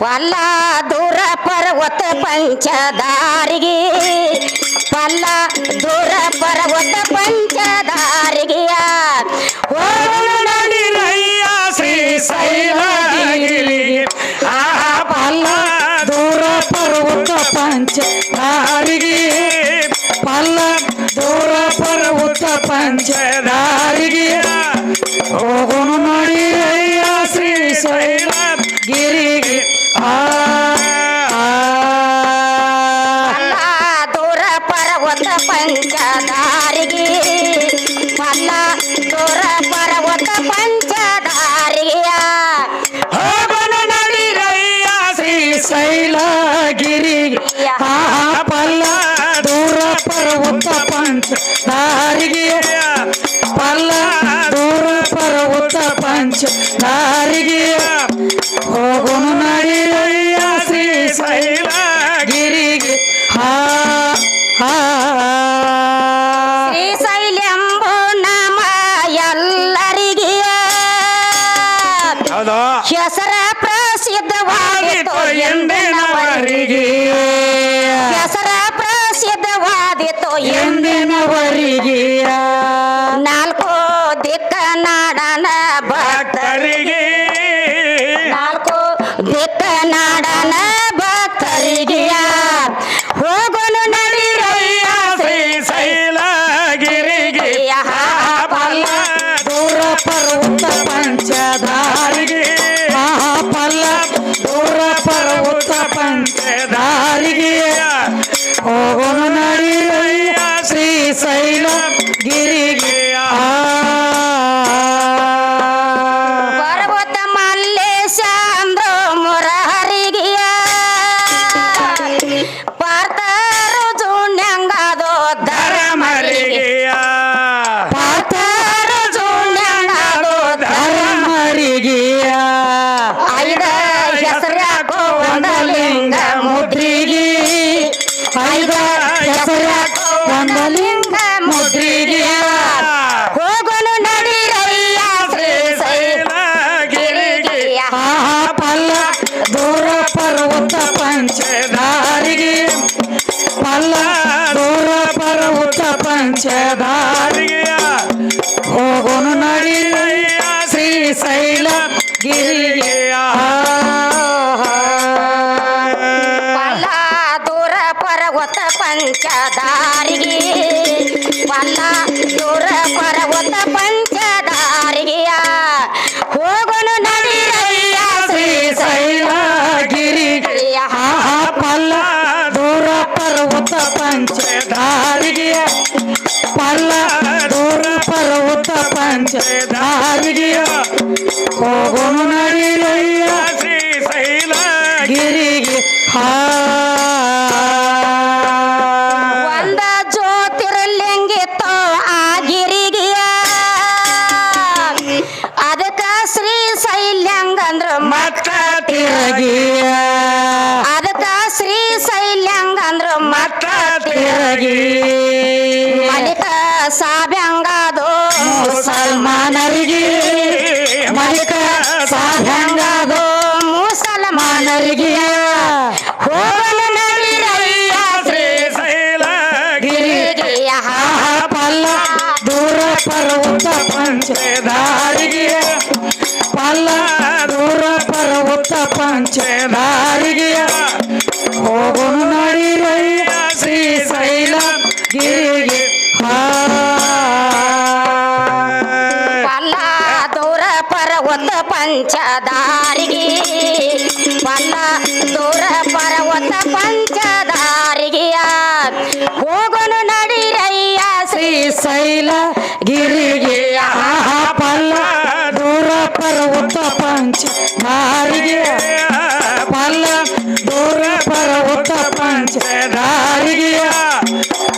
ಪಲ್ಲ ದೂರ ಪರ್ವತ ಪಂಚದಾರಿಗೆ, ಪಲ್ಲ ದೂರ ಪರ್ವತ ಪಂಚದಾರಿಗೆಯ ಶ್ರೀ ಶೈಲಗಿರಿ ಆ ಪಲ್ಲ ದೂರ ಪರ್ವತ ಪಂಚದಾರಿಗೆ, ಪಲ್ಲ ದೂರ ಪರ್ವತ ಪಂಚ ದಾರಿಗೆ ಪಂಚ ದಾರಿಗೆ ಪಲ್ಲ ದೂರ ಪರ್ವತ ಪಂಚ. ದಾರಿಗೆ ಹೋಗೋನು ನಡಿಯ ಶ್ರೀ ಶೈಲಗಿರಿಗೆ ಹಾ ಹಾ. ಶ್ರೀಶೈಲೆಂಬು ನಾಮ ಎಲ್ಲರಿಗೆಯ ಹೌದು. ಹೆಸರ ಪ್ರಸಿದ್ಧವಾಗಿತ್ತು ಎಂದಿನವರಿಗೆ ಪ್ರಸಿದ್ಧವಾದಿತು ಎಂದಿನವರಿಗೆ ಪಂಚದಾರಿಗೆ ಪಲ್ಲ ದೂರ ಬರುತ್ತ ಪಂಚದಾರಿಗೆ ಹೋಗೋನು ನಡಿ ಶ್ರೀ ಶೈಲ ಗಿರಿಗೆ ಪಲ್ಲ ದೂರ ಬರುತ್ತ ಪಂಚದಾರಿಗೆ ಪಲ್ಲ ಪರ್ವತ ಪಂಚದಾರಿಗೆ ಹೋಗೋನು ಶ್ರೀ ಶೈಲ ಗಿರಿಗೆ ಹಾ. ಒಂದ ಜ್ಯೋತಿರ್ಲಿಂಗಿತ್ತು ಆ ಗಿರಿಗೆಯ. ಅದಕ್ಕ ಮತ್ತ ತಿರಗಿಯ. ಅದಕ್ಕ ಶ್ರೀ ಶೈಲ್ಯಂಗಂದ್ರ ಮತ್ತ ತಿರಗಿ ಮಲಿಕ ಸಾಬ್ಯಂಗದು ಮುಸಲ್ಮಾನರಿಗೆ ಮಲಿಕ ಸಾಧಂಗದು ಮುಸಲ್ಮಾನರಿಗೆ ಹೋಗನ ನಡಿರಯ್ಯ ಶ್ರೀ ಶೈಲ ಗಿರಿಗೆಯ ಆ ಪಲ್ಲ ದೂರ ಪರ್ವತ ಪಂಚದಾರಿಗೆ ಪಲ್ಲ ದೂರ ಪರ್ವತ ಪಂಚದಾರಿಗೆ ಪರ್ವತ ಪಂಚದಾರಿಗೆ ಪಲ್ಲ ದೂರ ಪರ್ವತ ಪಂಚದಾರಿಗೆಯ ಹೋಗನು ನಡಿರಯ್ಯ ಶ್ರೀ ಶೈಲ ಗಿರಿಗೆ ಆ ಪಲ್ಲ ದೂರ ಪರ್ವತ ಪಂಚದಾರಿಗೆ ಪಲ್ಲ ದೂರ ಪರ್ವತ ಪಂಚದಾರಿಗೆ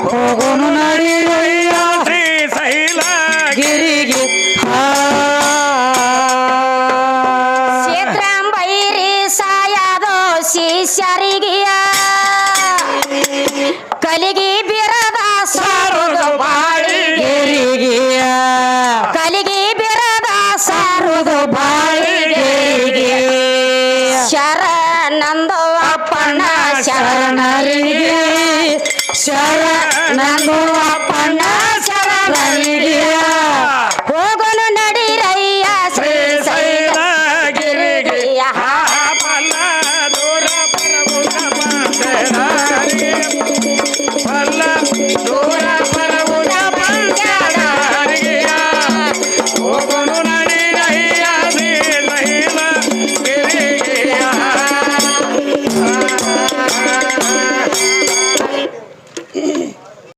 ಹೋಗೋನು ಶಿಷ್ಯರಿಗೆಯ ಕಲಿಗೆ